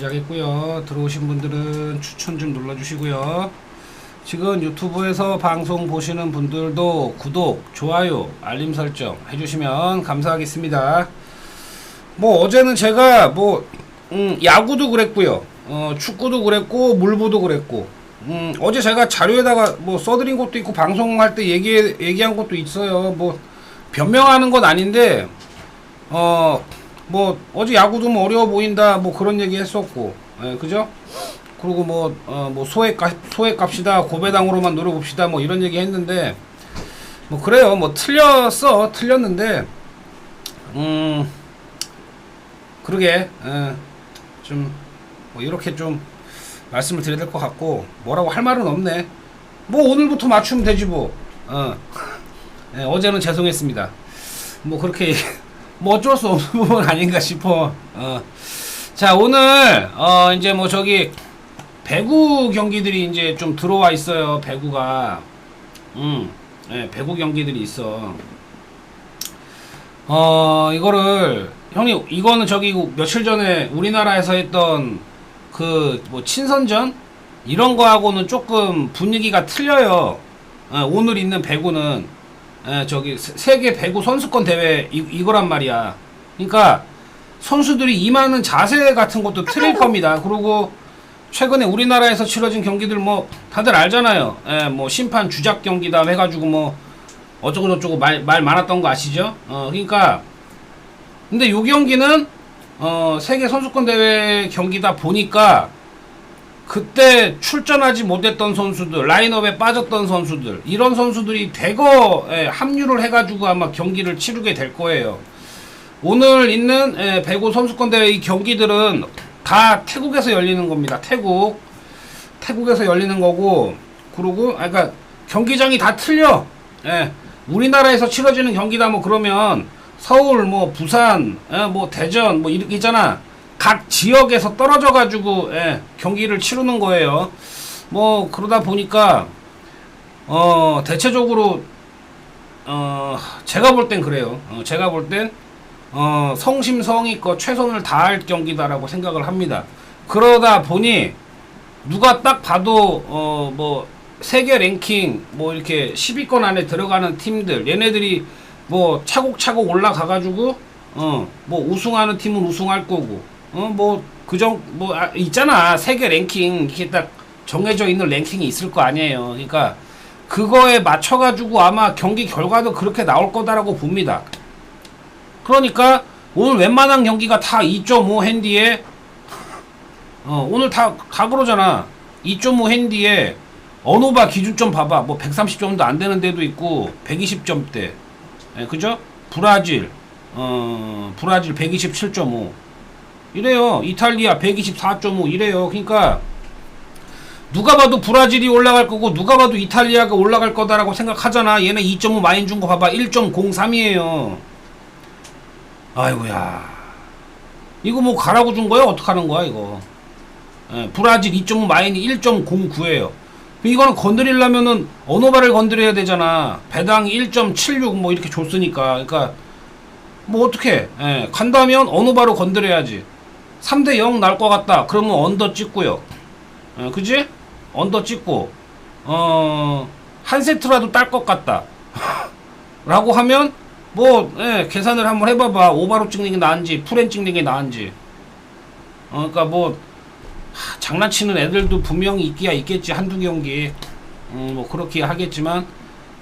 시작했고요. 들어오신 분들은 추천 좀 눌러주시고요. 지금 유튜브에서 방송 보시는 분들도 구독, 좋아요, 알림 설정 해주시면 감사하겠습니다. 뭐 어제는 제가 뭐 음, 야구도 그랬고요. 어, 축구도 그랬고 물부도 그랬고. 음, 어제 제가 자료에다가 뭐 써드린 것도 있고 방송할 때 얘기 얘기한 것도 있어요. 뭐 변명하는 건 아닌데 어 뭐 어제 야구도 뭐 어려워 보인다 뭐 그런 얘기 했었고. 예, 그죠? 그리고 뭐 어 뭐 소액 값 소액 값이다 고배당으로만 노려봅시다 뭐 이런 얘기 했는데 뭐 그래요. 뭐 틀렸어. 틀렸는데 음 그러게. 예, 좀뭐 이렇게 좀 말씀을 드려야 될 것 같고 뭐라고 할 말은 없네. 뭐 오늘부터 맞추면 되지 뭐. 어. 예, 어제는 죄송했습니다. 뭐 그렇게 뭐 어쩔 수 없는 부분 아닌가 싶어. 어. 자 오늘 어 이제 뭐 저기 배구 경기들이 이제 좀 들어와 있어요. 배구가 음, 예, 배구 경기들이 있어. 어 이거를 형님 이거는 저기 며칠 전에 우리나라에서 했던 그 뭐 친선전 이런 거하고는 조금 분위기가 틀려요. 어, 오늘 있는 배구는 예, 저기 세- 세계 배구 선수권 대회 이, 이거란 말이야. 그러니까 선수들이 임하는 자세 같은 것도 틀릴 겁니다. 그리고 최근에 우리나라에서 치러진 경기들 뭐 다들 알잖아요. 예, 뭐 심판 주작 경기다 해가지고 뭐 어쩌고 저쩌고 말, 말 많았던 거 아시죠? 어, 그러니까 근데 요 경기는 어, 세계 선수권 대회 경기다 보니까 그때 출전하지 못했던 선수들, 라인업에 빠졌던 선수들, 이런 선수들이 대거 예, 합류를 해가지고 아마 경기를 치르게 될 거예요. 오늘 있는 예, 배구 선수권 대회 이 경기들은 다 태국에서 열리는 겁니다. 태국, 태국에서 열리는 거고, 그리고 아, 그러니까 경기장이 다 틀려. 예, 우리나라에서 치러지는 경기다 뭐 그러면 서울, 뭐 부산, 예, 뭐 대전, 뭐 이렇게 있잖아. 각 지역에서 떨어져 가지고 예, 경기를 치르는 거예요. 뭐 그러다 보니까 어 대체적으로 어 제가 볼 땐 그래요. 어, 제가 볼땐 어, 성심성의껏 최선을 다할 경기다라고 생각을 합니다. 그러다 보니 누가 딱 봐도 어 뭐 세계 랭킹 뭐 이렇게 10위권 안에 들어가는 팀들 얘네들이 뭐 차곡차곡 올라가 가지고 어 뭐 우승하는 팀은 우승할 거고 어뭐 그정 뭐 아, 있잖아 세계 랭킹 이렇게 딱 정해져 있는 랭킹이 있을 거 아니에요. 그러니까 그거에 맞춰 가지고 아마 경기 결과도 그렇게 나올 거다라고 봅니다. 그러니까 오늘 웬만한 경기가 다 2.5 핸디에 어 오늘 다 다 그러잖아. 2.5 핸디에 어노바 기준점 봐봐. 뭐 130점도 안 되는 데도 있고 120점대. 예, 그죠? 브라질 어 브라질 127.5 이래요. 이탈리아 124.5 이래요. 그러니까 누가 봐도 브라질이 올라갈 거고 누가 봐도 이탈리아가 올라갈 거다라고 생각하잖아. 얘네 2.5 많이 준거 봐봐. 1.03이에요. 아이고야. 이거 뭐 가라고 준 거야? 어떡하는 거야, 이거? 예, 브라질 2.5 마이너 1.09예요. 이거는 건드리려면은 어노바를 건드려야 되잖아. 배당 1.76 뭐 이렇게 줬으니까. 그러니까 뭐 어떻게? 예, 간다면 어노바로 건드려야지. 3대 0 날 것 같다. 그러면 언더 찍고요. 예, 그지? 언더 찍고 어, 한 세트라도 딸 것 같다. 라고 하면 뭐 예, 계산을 한번 해봐봐. 오바로 찍는 게 나은지 풀엔 찍는 게 나은지. 어, 그러니까 뭐 하, 장난치는 애들도 분명히 있기야 있겠지 한두 경기. 음, 뭐 그렇게 하겠지만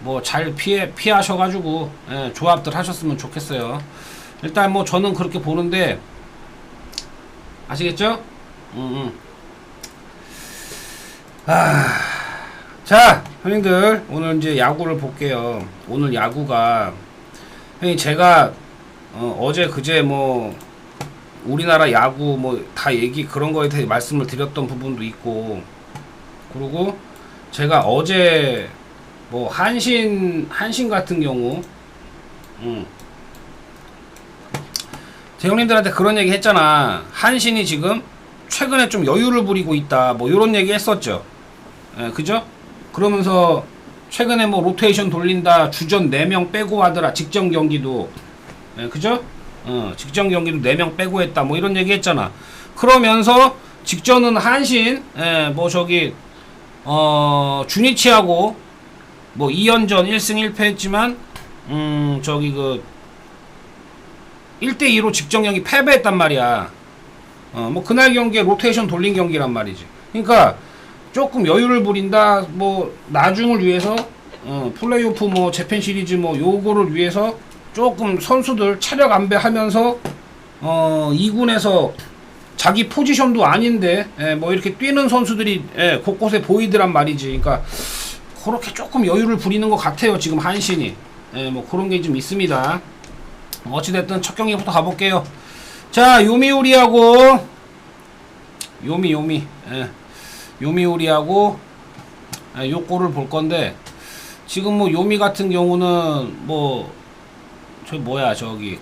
뭐 잘 피해 피하셔가지고 예, 조합들 하셨으면 좋겠어요. 일단 뭐 저는 그렇게 보는데 아시겠죠? 음, 음. 아, 자 형님들 오늘 이제 야구를 볼게요. 오늘 야구가 형님 제가 어, 제 그제 뭐 우리나라 야구 뭐 다 얘기 그런 거에 대해 말씀을 드렸던 부분도 있고 그리고 제가 어제 뭐 한신 한신 같은 경우 음. 제 형님들한테 그런 얘기 했잖아. 한신이 지금 최근에 좀 여유를 부리고 있다. 뭐 이런 얘기 했었죠. 예, 그죠? 그러면서 최근에 뭐 로테이션 돌린다. 주전 4명 빼고 하더라. 직전 경기도. 예, 그죠? 어, 직전 경기도 4명 빼고 했다. 뭐 이런 얘기 했잖아. 그러면서 직전은 한신, 예, 뭐 저기 어 주니치하고 뭐 2연전 1승 1패 했지만 음 저기 그 1대2로 직전 경기 패배했단 말이야. 어 뭐 그날 경기에 로테이션 돌린 경기란 말이지. 그러니까 조금 여유를 부린다. 뭐 나중을 위해서 어 플레이오프 뭐 재팬 시리즈 뭐 요거를 위해서 조금 선수들 체력 안배하면서 어 2군에서 자기 포지션도 아닌데 예, 뭐 이렇게 뛰는 선수들이 예, 곳곳에 보이더란 말이지. 그러니까 그렇게 조금 여유를 부리는 것 같아요. 지금 한신이. 예, 뭐 그런 게 좀 있습니다. 어찌됐든 첫 경기부터 가볼게요. 자, 요미우리하고 요미 요미 예, 요미우리하고 예, 요 골을 볼 건데 지금 뭐 요미 같은 경우는 뭐 저 뭐야 저기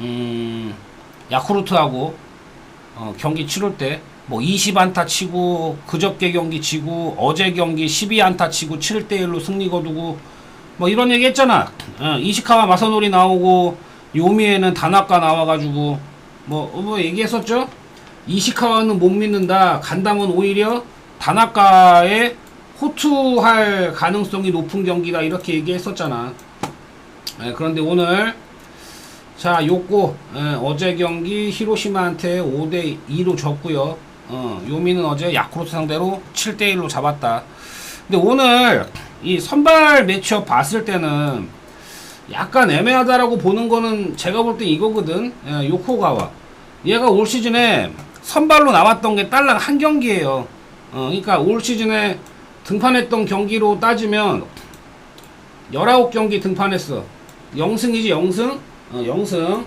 음 야쿠르트하고 어, 경기 치를 때 뭐 20안타 치고 그저께 경기 치고 어제 경기 12안타 치고 7대 1로 승리 거두고 뭐 이런 얘기 했잖아. 어, 이시카와 마사노리 나오고 요미에는 다나카 나와가지고 뭐, 어, 뭐 얘기했었죠. 이시카와는 못 믿는다. 간다면 오히려 다나카에 호투할 가능성이 높은 경기다 이렇게 얘기했었잖아. 예, 그런데 오늘 자 요거 예, 어제 경기 히로시마한테 5대 2로 졌고요. 어, 요미는 어제 야쿠르트 상대로 7대 1로 잡았다. 근데 오늘 이 선발 매치업 봤을 때는 약간 애매하다라고 보는 거는 제가 볼 때 이거거든. 예, 요코가와 얘가 올 시즌에 선발로 나왔던 게 딸랑 한 경기예요. 어, 그러니까 올 시즌에 등판했던 경기로 따지면 19경기 등판했어. 0승이지 0승? 어, 0승.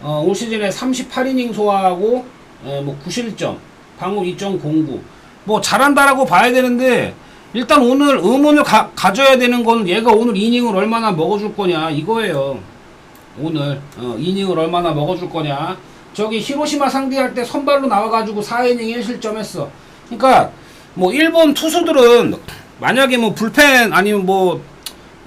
어, 올 시즌에 38이닝 소화하고 에, 뭐 9실점, 방어 2.09. 뭐 잘한다라고 봐야 되는데 일단 오늘 의문을 가, 가져야 되는 건 얘가 오늘 이닝을 얼마나 먹어줄 거냐 이거예요. 오늘 어, 이닝을 얼마나 먹어줄 거냐. 저기 히로시마 상대할 때 선발로 나와가지고 4이닝 1실점 했어. 그러니까 뭐 일본 투수들은 만약에 뭐 불펜 아니면 뭐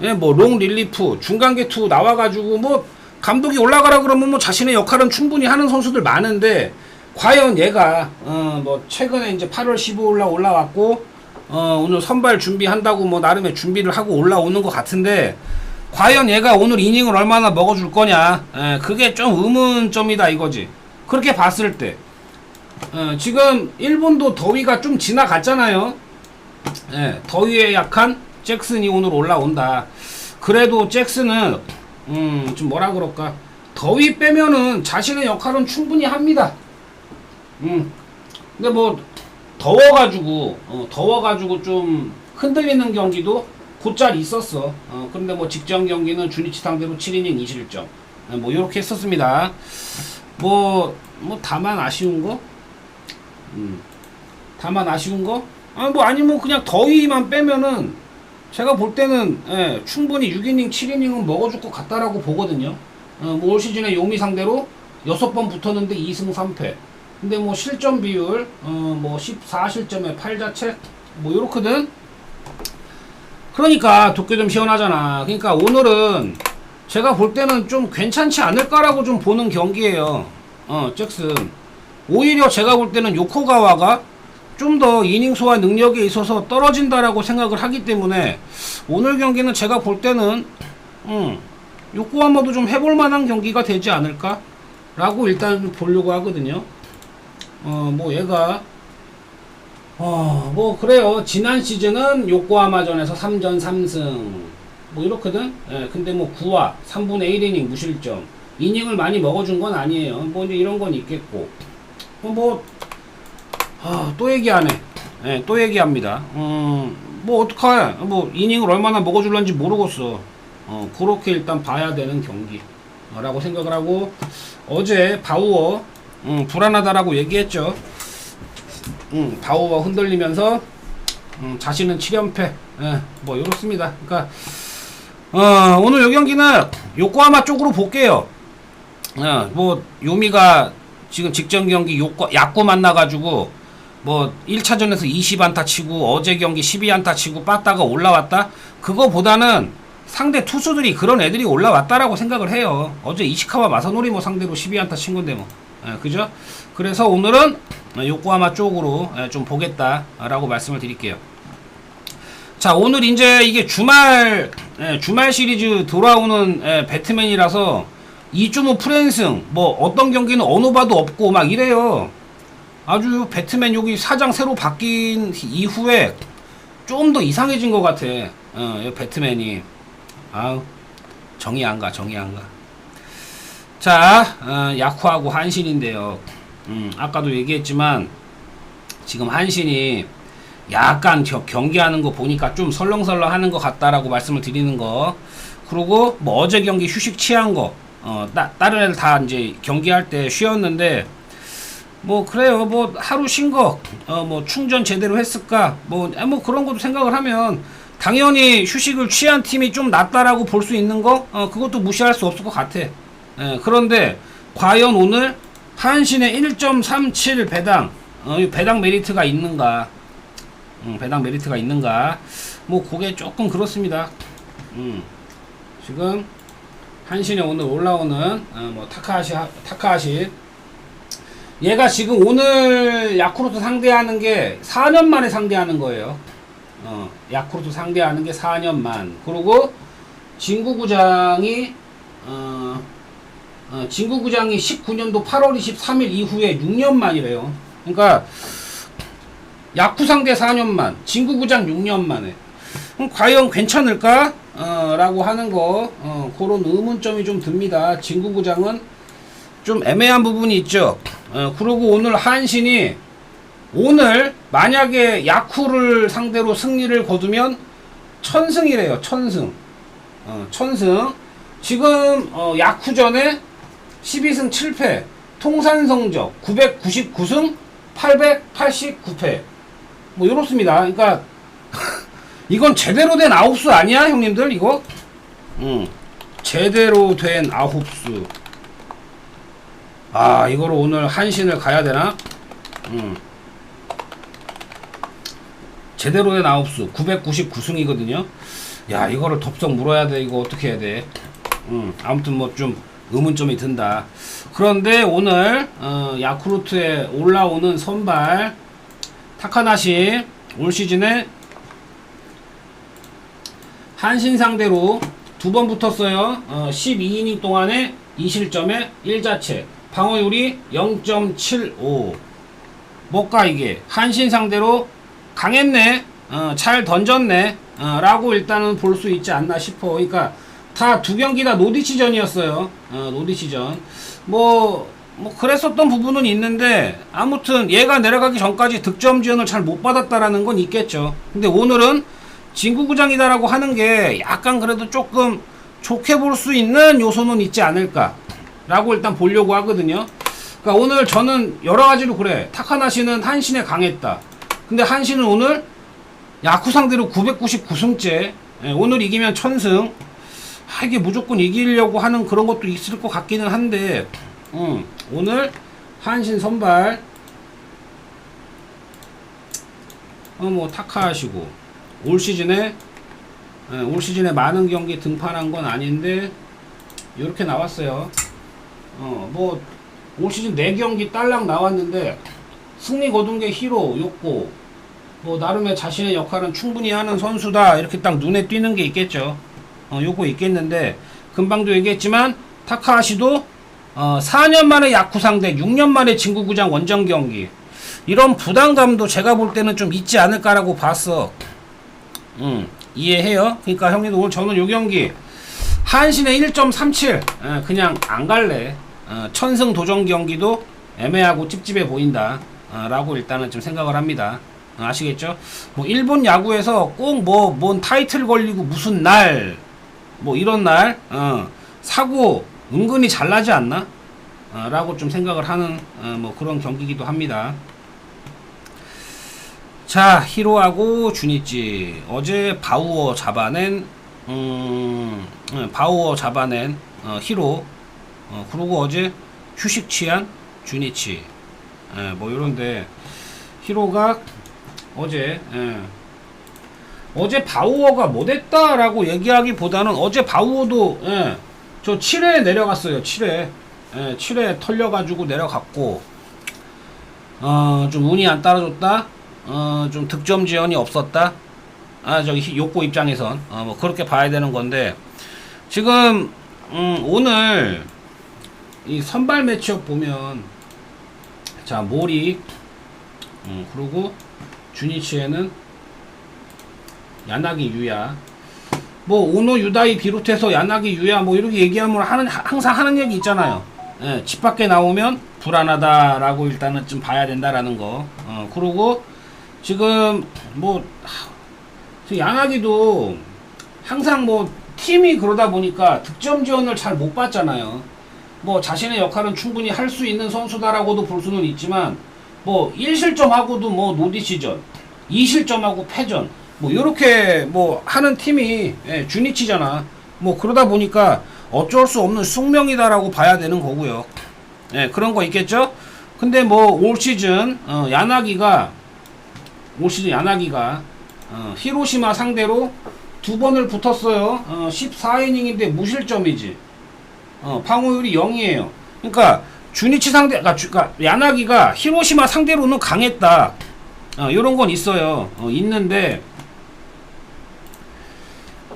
예, 뭐롱 릴리프 중간계 투 나와가지고 뭐 감독이 올라가라 그러면 뭐 자신의 역할은 충분히 하는 선수들 많은데 과연 얘가 어 뭐 최근에 이제 8월 15일 날 올라왔고 어 오늘 선발 준비한다고 뭐 나름의 준비를 하고 올라오는 것 같은데 과연 얘가 오늘 이닝을 얼마나 먹어줄 거냐 예, 그게 좀 의문점이다 이거지 그렇게 봤을 때 어, 지금 일본도 더위가 좀 지나갔잖아요 예, 더위에 약한 잭슨이 오늘 올라온다. 그래도 잭슨은 음, 좀 뭐라 그럴까? 더위 빼면은 자신의 역할은 충분히 합니다. 음. 근데 뭐 더워가지고 어, 더워가지고 좀 흔들리는 경기도 곧잘 있었어. 어, 근데 뭐 직전 경기는 주니치 상대로 7이닝 2실점. 어, 뭐 이렇게 했었습니다. 뭐, 뭐 다만 아쉬운 거? 음. 다만 아쉬운 거? 아, 뭐 아니면 그냥 더위만 빼면은 제가 볼 때는 예, 충분히 6이닝, 7이닝은 먹어줄 것 같다라고 보거든요. 어, 뭐올 시즌에 요미 상대로 6번 붙었는데 2승 3패. 근데 뭐 실점 비율 어, 뭐 14실점에 8자책 뭐 요렇거든. 그러니까 도쿄 좀 시원하잖아. 그러니까 오늘은 제가 볼 때는 좀 괜찮지 않을까라고 좀 보는 경기예요. 어, 잭슨. 오히려 제가 볼 때는 요코가와가 좀 더 이닝 소화 능력에 있어서 떨어진다라고 생각을 하기 때문에 오늘 경기는 제가 볼 때는 음, 요코하마도 좀 해볼 만한 경기가 되지 않을까? 라고 일단 보려고 하거든요. 어, 뭐 얘가 어, 뭐 그래요. 지난 시즌은 요코하마전에서 3전 3승 뭐 이렇거든. 예, 근데 뭐 9화 3분의 1이닝 무실점 이닝을 많이 먹어준 건 아니에요. 뭐 이제 이런 건 있겠고 뭐 아, 또 얘기하네. 예, 또 얘기합니다. 음, 뭐, 어떡해. 뭐, 이닝을 얼마나 먹어줄런지 모르겠어. 어, 그렇게 일단 봐야 되는 경기. 어, 라고 생각을 하고, 어제 바우어, 음, 불안하다라고 얘기했죠. 음, 바우어 흔들리면서, 음, 자신은 7연패. 예, 뭐, 이렇습니다. 그러니까, 어, 오늘 요 경기는 요코하마 쪽으로 볼게요. 어, 뭐, 요미가 지금 직전 경기 요코, 야구 만나가지고, 뭐 1차전에서 20안타 치고 어제 경기 12안타 치고 빠따가 올라왔다? 그거보다는 상대 투수들이 그런 애들이 올라왔다라고 생각을 해요. 어제 이시카와 마사노리 뭐 상대로 12안타 친 건데 뭐. 예, 그죠? 그래서 오늘은 요코하마 쪽으로 예, 좀 보겠다라고 말씀을 드릴게요. 자 오늘 이제 이게 주말 예, 주말 시리즈 돌아오는 예, 배트맨이라서 2.5 프랜승 뭐 어떤 경기는 어느 바도 없고 막 이래요. 아주 배트맨 여기 사장 새로 바뀐 이후에 좀 더 이상해진 것 같아. 어, 이 배트맨이 아우 정이 안 가, 정이 안 가. 자, 어, 야쿠하고 한신인데요. 음, 아까도 얘기했지만 지금 한신이 약간 겨- 경기하는 거 보니까 좀 설렁설렁 하는 것 같다라고 말씀을 드리는 거. 그리고 뭐 어제 경기 휴식 취한 거. 어, 따, 다른 애들 다 이제 경기할 때 쉬었는데 뭐 그래요. 뭐 하루 쉰 거. 어, 뭐 충전 제대로 했을까? 뭐, 아, 뭐 그런 것도 생각을 하면 당연히 휴식을 취한 팀이 좀 낫다라고 볼 수 있는 거. 어, 그것도 무시할 수 없을 것 같아. 예, 그런데 과연 오늘 한신의 1.37 배당 어, 이 배당 메리트가 있는가? 음, 배당 메리트가 있는가? 뭐 그게 조금 그렇습니다. 음, 지금 한신에 오늘 올라오는 어, 뭐 타카하시 하- 타카하시 얘가 지금 오늘 야쿠르트 상대하는 게 4년 만에 상대하는 거예요. 어, 야쿠르트 상대하는 게 4년 만. 그리고 진구구장이 어, 어, 진구구장이 19년도 8월 23일 이후에 6년 만이래요. 그러니까 야쿠 상대 4년 만, 진구구장 6년 만에. 그럼 과연 괜찮을까? 어, 라고 하는 거, 어, 그런 의문점이 좀 듭니다. 진구구장은 좀 애매한 부분이 있죠. 어, 그리고 오늘 한신이 오늘 만약에 야쿠를 상대로 승리를 거두면 천승이래요. 천승. 어, 천승. 지금 어, 야쿠전에 12승 7패, 통산 성적 999승 889패. 뭐 이렇습니다. 그러니까 이건 제대로 된 아홉수 아니야, 형님들 이거? 응. 제대로 된 아홉수. 아, 이거로 오늘 한신을 가야 되나? 음. 제대로 된 아홉수 999승이거든요. 야, 이거를 덥석 물어야 돼. 이거 어떻게 해야 돼? 음, 아무튼 뭐좀 의문점이 든다. 그런데 오늘 어, 야쿠르트에 올라오는 선발 타카나시 올 시즌에 한신 상대로 두 번 붙었어요. 어, 12이닝 동안에 2실점에 1자체. 방어율이 0.75. 뭘까 이게? 한신 상대로 강했네. 어, 잘 던졌네. 어, 라고 일단은 볼 수 있지 않나 싶어. 그러니까 다 두 경기 다 노디치전이었어요. 어, 노디치전. 뭐, 뭐 그랬었던 부분은 있는데 아무튼 얘가 내려가기 전까지 득점 지원을 잘 못 받았다라는 건 있겠죠. 근데 오늘은 진구구장이다라고 하는 게 약간 그래도 조금 좋게 볼 수 있는 요소는 있지 않을까. 라고 일단 보려고 하거든요. 그러니까 오늘 저는 여러 가지로 그래. 타카나 시는 한신에 강했다. 근데 한신은 오늘 야쿠 상대로 999승째. 예, 오늘 이기면 천승. 아, 이게 무조건 이기려고 하는 그런 것도 있을 것 같기는 한데, 음, 오늘 한신 선발, 어, 뭐, 타카하시고, 올 시즌에, 예, 올 시즌에 많은 경기 등판한 건 아닌데, 이렇게 나왔어요. 어, 뭐, 올 시즌 4경기 딸랑 나왔는데, 승리 거둔 게 히로, 욕고, 뭐, 나름의 자신의 역할은 충분히 하는 선수다. 이렇게 딱 눈에 띄는 게 있겠죠. 어, 요거 있겠는데, 금방도 얘기했지만, 타카하시도, 어, 4년 만에 야쿠 상대, 6년 만에 진구구장 원정 경기. 이런 부담감도 제가 볼 때는 좀 있지 않을까라고 봤어. 음, 이해해요. 그러니까 형님도 오늘 저는 요 경기, 한신의 1.37 어, 그냥 안 갈래 어, 천승 도전 경기도 애매하고 찝찝해 보인다 어, 라고 일단은 좀 생각을 합니다 어, 아시겠죠 뭐 일본 야구에서 꼭 뭐 뭔 타이틀 걸리고 무슨 날 뭐 이런 날 어, 사고 은근히 잘 나지 않나? 어, 라고 좀 생각을 하는 어, 뭐 그런 경기기도 합니다. 자 히로하고 주니치. 어제 바우어 잡아낸 음, 예, 바우어 잡아낸 어, 히로. 어, 그리고 어제 휴식 취한 주니치. 예, 뭐 이런데. 히로가 어제 예, 어제 바우어가 못했다라고 얘기하기보다는 어제 바우어도 예, 저 7회 내려갔어요 7회 예, 7회 털려가지고 내려갔고 어, 좀 운이 안 따라줬다. 어, 좀 득점 지연이 없었다. 아, 저기 히- 욕구 입장에선 어, 뭐 그렇게 봐야 되는 건데 지금 음, 오늘 이 선발 매치업 보면 자 모리 음, 그리고 주니치에는 야나기 유야 뭐 오노 유다이 비롯해서 야나기 유야 뭐 이렇게 얘기하면 하는 항상 하는 얘기 있잖아요. 예, 집 밖에 나오면 불안하다라고 일단은 좀 봐야 된다라는 거. 어, 그리고 지금 뭐 야나기도 항상 뭐 팀이 그러다 보니까 득점 지원을 잘 못 받잖아요. 뭐 자신의 역할은 충분히 할 수 있는 선수다라고도 볼 수는 있지만 뭐 1실점하고도 뭐 노디 시전, 2실점하고 패전 뭐 요렇게 뭐 하는 팀이 예, 주니치잖아. 뭐 그러다 보니까 어쩔 수 없는 숙명이다라고 봐야 되는 거고요. 예, 그런 거 있겠죠? 근데 뭐 올 시즌 어, 야나기가 올 시즌 야나기가 어, 히로시마 상대로 두 번을 붙었어요. 어, 14이닝인데 무실점이지. 어, 방어율이 0이에요. 그러니까 주니치 상대, 그러니까, 주- 그러니까 야나기가 히로시마 상대로는 강했다. 어, 이런 건 있어요. 어, 있는데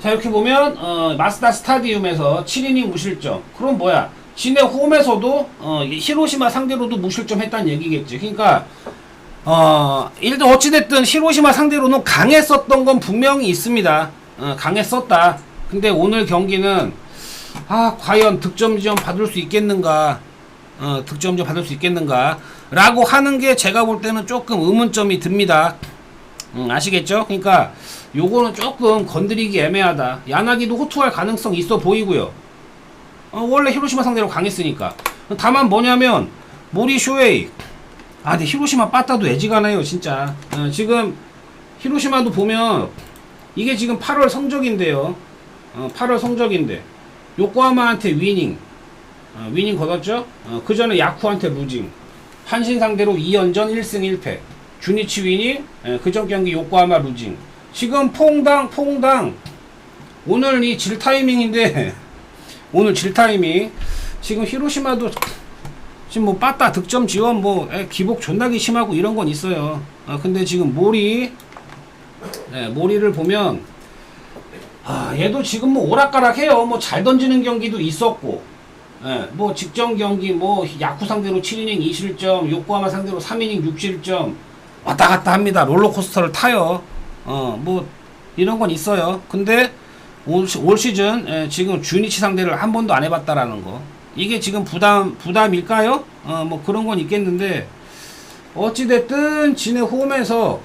자 이렇게 보면 어, 마스다 스타디움에서 7이닝 무실점. 그럼 뭐야? 지네 홈에서도 어, 이 히로시마 상대로도 무실점 했다는 얘기겠지. 그러니까 어, 일단 어찌됐든 히로시마 상대로는 강했었던 건 분명히 있습니다. 어, 강했었다. 근데 오늘 경기는 아 과연 득점 지원 받을 수 있겠는가? 어, 득점 지원 받을 수 있겠는가? 라고 하는 게 제가 볼 때는 조금 의문점이 듭니다. 음, 아시겠죠? 그러니까 요거는 조금 건드리기 애매하다. 야나기도 호투할 가능성 있어 보이고요. 어, 원래 히로시마 상대로 강했으니까. 다만 뭐냐면 모리 쇼웨이. 아, 근데 히로시마 빠따도 애지가네요, 진짜. 어, 지금 히로시마도 보면 이게 지금 8월 성적인데요. 어, 8월 성적인데 요코하마한테 위닝. 어, 위닝 거뒀죠? 어, 그 전에 야쿠한테 루징. 한신 상대로 2연전 1승 1패. 주니치 위닝, 예, 그전 경기 요코하마 루징. 지금 퐁당, 퐁당. 오늘 이 질 타이밍인데, 오늘 질 타이밍. 지금 히로시마도 지금 뭐 빠따 득점 지원 뭐 에, 기복 존나기 심하고 이런 건 있어요. 어, 근데 지금 모리, 예, 모리를 보면 아, 얘도 지금 뭐 오락가락해요. 뭐 잘 던지는 경기도 있었고, 예, 뭐 직전 경기 뭐 야쿠 상대로 7이닝 2실점, 요코하마 상대로 3이닝 6실점 왔다 갔다 합니다. 롤러코스터를 타요. 어, 뭐 이런 건 있어요. 근데 올, 시- 올 시즌 예, 지금 주니치 상대를 한 번도 안 해봤다라는 거. 이게 지금 부담 부담일까요? 어, 뭐 그런 건 있겠는데 어찌 됐든 진해 홈에서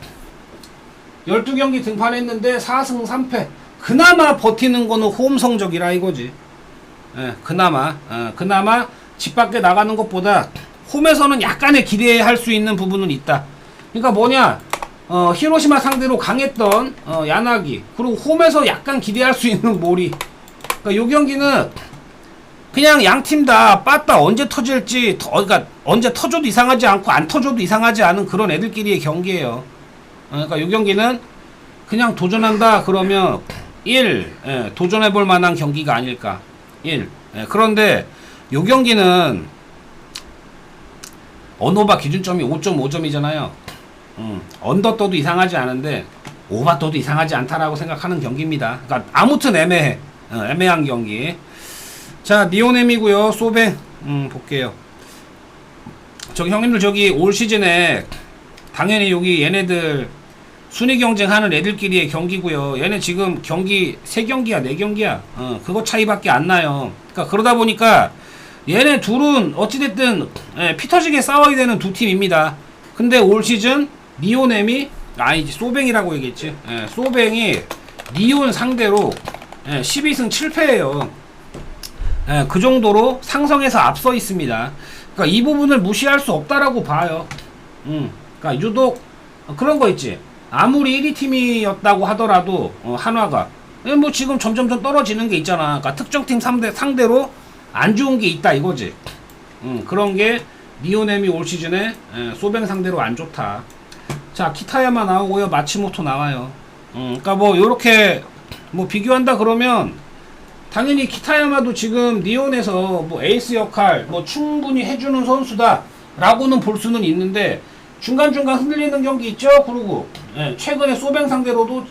12경기 등판했는데 4승 3패. 그나마 버티는 거는 홈 성적이라 이거지. 예, 그나마 어, 그나마 집 밖에 나가는 것보다 홈에서는 약간의 기대할 수 있는 부분은 있다. 그러니까 뭐냐? 어, 히로시마 상대로 강했던 어, 야나기 그리고 홈에서 약간 기대할 수 있는 모리. 그러니까 요 경기는 그냥 양 팀 다 빠따 언제 터질지 더, 그러니까 언제 터져도 이상하지 않고 안 터져도 이상하지 않은 그런 애들끼리의 경기예요. 어, 그러니까 요 경기는 그냥 도전한다 그러면 1 예, 도전해 볼 만한 경기가 아닐까. 1. 예, 그런데 요 경기는 언오바 기준점이 5.5점이잖아요. 음, 언더 떠도 이상하지 않은데 오바 떠도 이상하지 않다라고 생각하는 경기입니다. 그러니까 아무튼 애매해. 어, 애매한 경기. 자, 니오넴이고요. 소뱅. 음, 볼게요. 저기 형님들 저기 올 시즌에 당연히 여기 얘네들 순위 경쟁하는 애들끼리의 경기고요. 얘네 지금 경기 세 경기야, 네 경기야. 어, 그거 차이밖에 안 나요. 그러니까 그러다 보니까 얘네 둘은 어찌됐든 예, 피 터지게 싸워야 되는 두 팀입니다. 근데 올 시즌 니오넴이 아니지 소뱅이라고 얘기했지. 예, 소뱅이 니온 상대로 예, 12승 7패예요. 예, 그 정도로 상성에서 앞서 있습니다. 그러니까 이 부분을 무시할 수 없다라고 봐요. 음, 그러니까 유독 그런 거 있지. 아무리 1위 팀이었다고 하더라도 어, 한화가 예, 뭐 지금 점점점 떨어지는 게 있잖아. 그러니까 특정 팀 상대 상대로 안 좋은 게 있다 이거지. 음, 그런 게 니오넴이 올 시즌에 예, 소뱅 상대로 안 좋다. 자 키타야마 나오고요, 마치모토 나와요. 음, 그러니까 뭐 요렇게 뭐 비교한다 그러면 당연히 키타야마도 지금 니온에서 뭐 에이스 역할 뭐 충분히 해주는 선수다 라고는 볼 수는 있는데 중간중간 흔들리는 경기 있죠? 그리고. 예, 최근에 소뱅 상대로도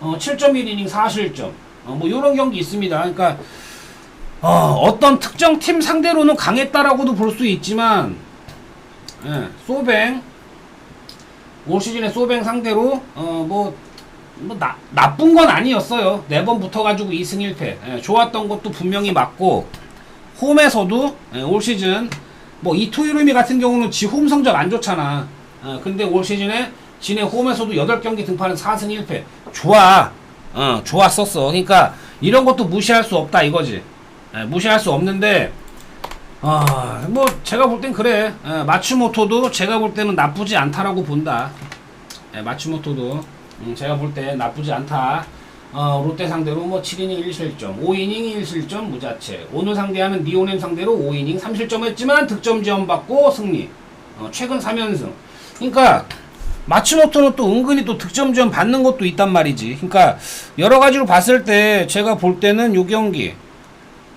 어, 7.1이닝 4실점. 어, 뭐 이런 경기 있습니다. 그러니까 어, 떤 특정 팀 상대로는 강했다라고도 볼 수 있지만 예, 소뱅 올 시즌에 소뱅 상대로 어뭐 뭐 나, 나쁜 건 아니었어요. 네 번 붙어가지고 2승 1패. 예, 좋았던 것도 분명히 맞고 홈에서도 예, 올 시즌 뭐 이토이루미 같은 경우는 지 홈 성적 안 좋잖아. 어, 근데 올 시즌에 지네 홈에서도 8경기 등판은 4승 1패. 좋아. 어, 좋았었어. 그러니까 이런 것도 무시할 수 없다 이거지. 예, 무시할 수 없는데 아, 뭐 제가 볼 땐 그래. 예, 마츠모토도 제가 볼 때는 나쁘지 않다라고 본다. 예, 마츠모토도 음, 제가 볼 때 나쁘지 않다. 어, 롯데 상대로 뭐 7이닝 1실점, 5이닝 1실점 무자체. 오늘 상대하는 니오넴 상대로 5이닝 3실점 했지만 득점 지원 받고 승리. 어, 최근 3연승. 그러니까 마츠모토는 또 은근히 또 득점 지원 받는 것도 있단 말이지. 그러니까 여러 가지로 봤을 때 제가 볼 때는 요 경기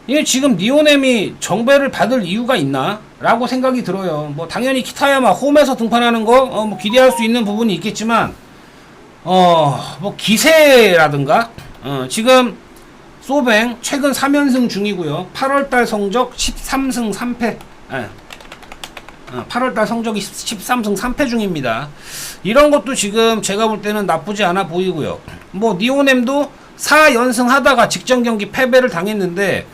이게 지금 니오넴이 정배를 받을 이유가 있나? 라고 생각이 들어요. 뭐 당연히 키타야마 홈에서 등판하는 거 어, 뭐 기대할 수 있는 부분이 있겠지만 어, 뭐 기세라든가 어, 지금 소뱅 최근 3연승 중이고요. 8월달 성적 13승 3패. 예. 어, 8월달 성적이 13승 3패 중입니다. 이런 것도 지금 제가 볼 때는 나쁘지 않아 보이고요. 뭐 니오넴도 4연승 하다가 직전 경기 패배를 당했는데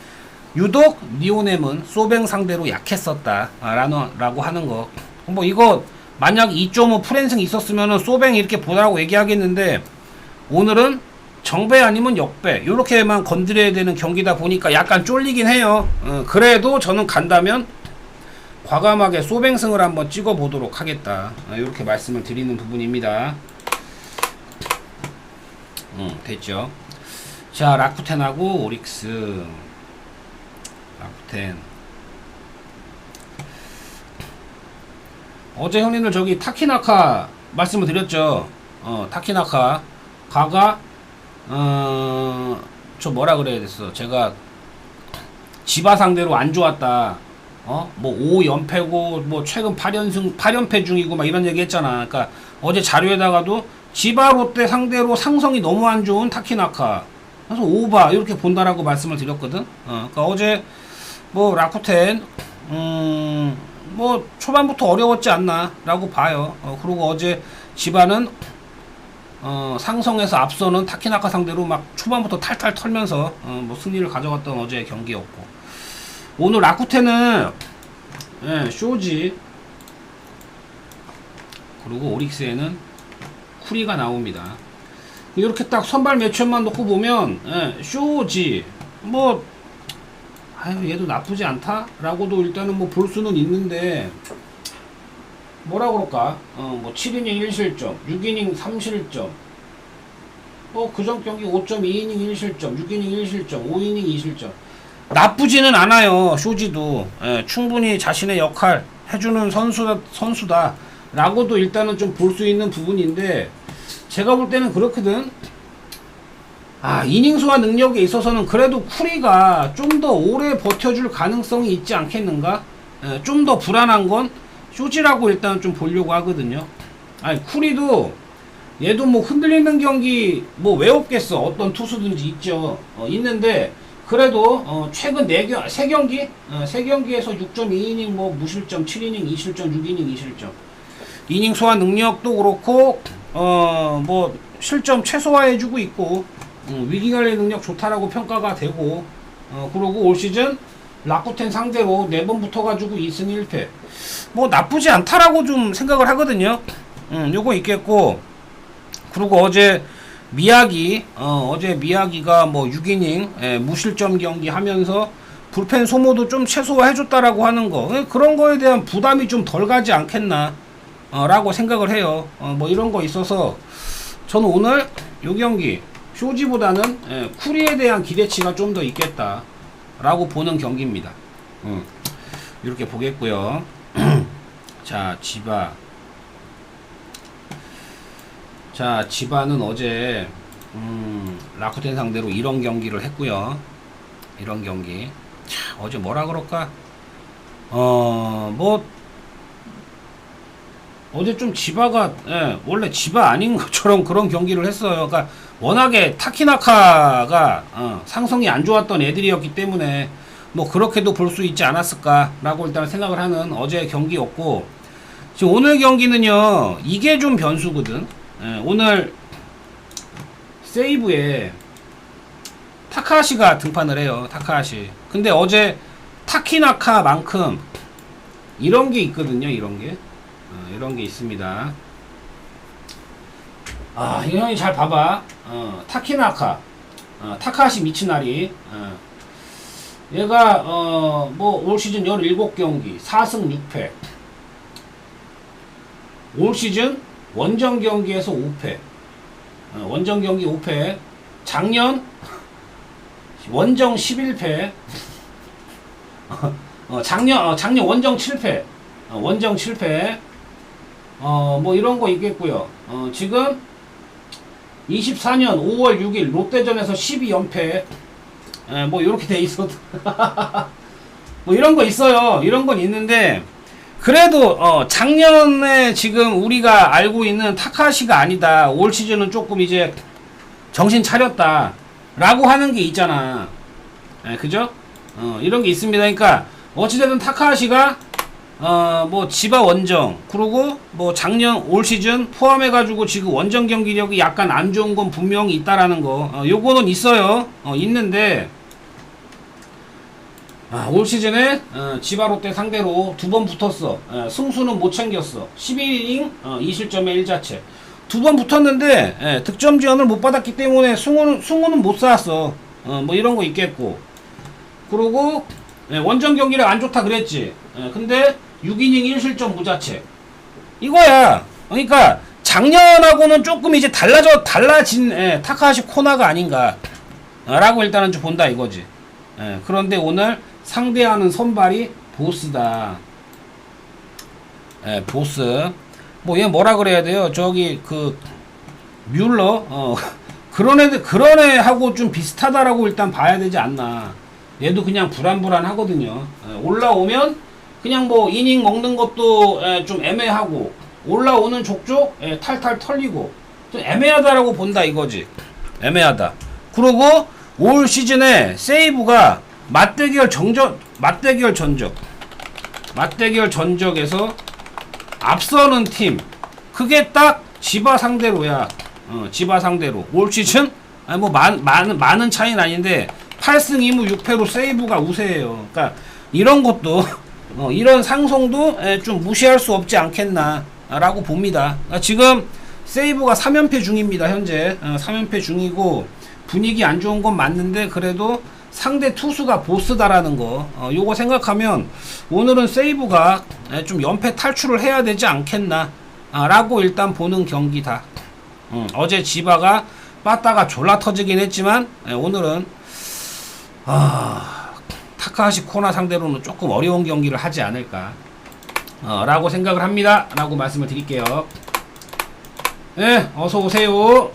유독 니오넴은 소뱅 상대로 약했었다 라는 라고 하는 거. 뭐 이거 만약 2.5 프랜승 있었으면은 소뱅 이렇게 보라고 얘기하겠는데 오늘은 정배 아니면 역배 이렇게만 건드려야 되는 경기다 보니까 약간 쫄리긴 해요. 어, 그래도 저는 간다면 과감하게 소뱅승을 한번 찍어 보도록 하겠다. 어, 이렇게 말씀을 드리는 부분입니다. 음, 됐죠. 자, 라쿠텐하고 오릭스. 라쿠텐. 어제 형님들 저기 타키나카 말씀을 드렸죠. 어, 타키나카 가가 어 저 뭐라 그래야 됐어. 제가 지바 상대로 안 좋았다. 어? 뭐 5연패고 뭐 최근 8연승 8연패 중이고 막 이런 얘기 했잖아. 그러니까 어제 자료에다가도 지바 롯데 상대로 상성이 너무 안 좋은 타키나카. 그래서 오바 이렇게 본다라고 말씀을 드렸거든. 어, 그러니까 어제 뭐 라쿠텐 음, 뭐 초반부터 어려웠지 않나라고 봐요. 어, 그리고 어제 지바는 어, 상성에서 앞서는 타키나카 상대로 막 초반부터 탈탈 털면서 어, 뭐 승리를 가져갔던 어제의 경기였고 오늘 라쿠텐은 예, 쇼지 그리고 오릭스에는 쿠리가 나옵니다. 이렇게 딱 선발 매치업만 놓고 보면 예, 쇼지 뭐 아유 얘도 나쁘지 않다라고도 일단은 뭐 볼 수는 있는데 뭐라 그럴까? 어 뭐 7이닝 1실점 6이닝 3실점. 뭐 그전 경기 5.2이닝 1실점 6이닝 1실점 5이닝 2실점. 나쁘지는 않아요 쇼지도. 예, 충분히 자신의 역할 해주는 선수다 선수다. 라고도 일단은 좀 볼 수 있는 부분인데 제가 볼 때는 그렇거든 아, 이닝 수와 능력에 있어서는 그래도 쿠리가 좀 더 오래 버텨줄 가능성이 있지 않겠는가? 예, 좀더 불안한 건 쇼지라고 일단 좀 보려고 하거든요. 아니, 쿠리도 얘도 뭐 흔들리는 경기 뭐 왜 없겠어. 어떤 투수든지 있죠. 어, 있는데 그래도 어, 최근 4경, 3경기? 어, 3경기에서 6.2이닝 뭐 무실점, 7이닝, 2실점, 6이닝, 2실점. 이닝 소화 능력도 그렇고 어, 뭐 실점 최소화해주고 있고 음, 위기관리 능력 좋다라고 평가가 되고 어, 그러고 올 시즌 라쿠텐 상대로 4번 붙어가지고 2승 1패. 뭐 나쁘지 않다라고 좀 생각을 하거든요. 음, 요거 있겠고 그리고 어제 미야기 어, 어제 미야기가 뭐 6이닝 예, 무실점 경기 하면서 불펜 소모도 좀 최소화해줬다라고 하는 거. 예, 그런 거에 대한 부담이 좀 덜 가지 않겠나 어, 라고 생각을 해요. 어, 뭐 이런 거 있어서 저는 오늘 요 경기 쇼지보다는 예, 쿠리에 대한 기대치가 좀 더 있겠다 라고 보는 경기입니다 음, 이렇게 보겠고요 자 지바 자 지바는 어제 음, 라쿠텐 상대로 이런 경기를 했고요 이런 경기. 참, 어제 뭐라 그럴까? 어, 뭐, 어제 좀 지바가, 예, 원래 지바 아닌 것처럼 그런 경기를 했어요. 그러니까 워낙에 타키나카가, 어, 상성이 안 좋았던 애들이었기 때문에 뭐 그렇게도 볼 수 있지 않았을까라고 일단 생각을 하는 어제 경기였고, 지금 오늘 경기는요, 이게 좀 변수거든. 예, 오늘 세이브에 타카하시가 등판을 해요. 타카하시. 근데 어제 타키나카만큼 이런 게 있거든요. 이런 게. 어, 이런 게 있습니다. 아, 이 형이 잘 봐봐. 어, 타키나카. 어, 타카하시 미츠나리. 어. 얘가 어, 뭐 올 시즌 17경기 4승 6패. 올 시즌 원정 경기에서 5패. 어, 원정 경기 5패. 작년 원정 11패. 어, 작년 어, 작년 원정 7패. 어, 원정 7패. 어, 뭐 이런 거 있겠고요. 어, 지금 24년 5월 6일 롯데전에서 12연패. 예, 뭐 이렇게 돼 있어도 뭐 이런 거 있어요. 이런 건 있는데 그래도 어, 작년에 지금 우리가 알고 있는 타카시가 아니다. 올 시즌은 조금 이제 정신 차렸다. 라고 하는 게 있잖아. 예, 그죠? 어, 이런 게 있습니다. 그러니까 어찌되든 타카시가 어, 뭐 지바 원정 그리고 뭐 작년 올 시즌 포함해 가지고 지금 원정 경기력이 약간 안 좋은 건 분명히 있다라는 거. 어, 요거는 있어요. 어, 있는데 아, 올 시즌에 어, 지바 롯데 상대로 두 번 붙었어. 어, 승수는 못 챙겼어. 11이닝 어, 2실점에 1자체. 두 번 붙었는데 예, 득점 지원을 못 받았기 때문에 승호는 승호는 못 쌓았어. 어, 뭐 이런 거 있겠고. 그리고 예, 원정 경기력 안 좋다 그랬지. 예, 근데 6이닝 1실점 무자체. 이거야. 그러니까 작년하고는 조금 이제 달라져 달라진 예, 타카하시 코나가 아닌가. 어, 라고 일단은 좀 본다 이거지. 예, 그런데 오늘 상대하는 선발이 보스다. 예, 보스. 뭐 얘 뭐라 그래야 돼요? 저기 그 뮬러 어 그런 애들 그런 애하고 좀 비슷하다라고 일단 봐야 되지 않나. 얘도 그냥 불안불안하거든요. 예, 올라오면 그냥 뭐 이닝 먹는 것도 예, 좀 애매하고 올라오는 족족 예, 탈탈 털리고 좀 애매하다라고 본다 이거지. 애매하다. 그리고 올 시즌에 세이브가 맞대결 정적 맞대결 전적 맞대결 전적에서 앞서는 팀 그게 딱 지바 상대로야. 어, 지바 상대로 올 시즌 아니 뭐 많, 많은 많은 차이는 아닌데 8승 2무 6패로 세이브가 우세해요. 그러니까 이런 것도 어, 이런 상성도 에, 좀 무시할 수 없지 않겠나라고 봅니다. 그러니까 지금 세이브가 3연패 중입니다. 현재 어, 3연패 중이고 분위기 안 좋은 건 맞는데 그래도 상대 투수가 보스다라는 거 어, 요거 생각하면 오늘은 세이브가 에, 좀 연패 탈출을 해야 되지 않겠나 아, 라고 일단 보는 경기다. 음, 어제 지바가 빠따가 졸라 터지긴 했지만 에, 오늘은 아, 타카하시 코나 상대로는 조금 어려운 경기를 하지 않을까 어, 라고 생각을 합니다. 라고 말씀을 드릴게요. 네 어서 오세요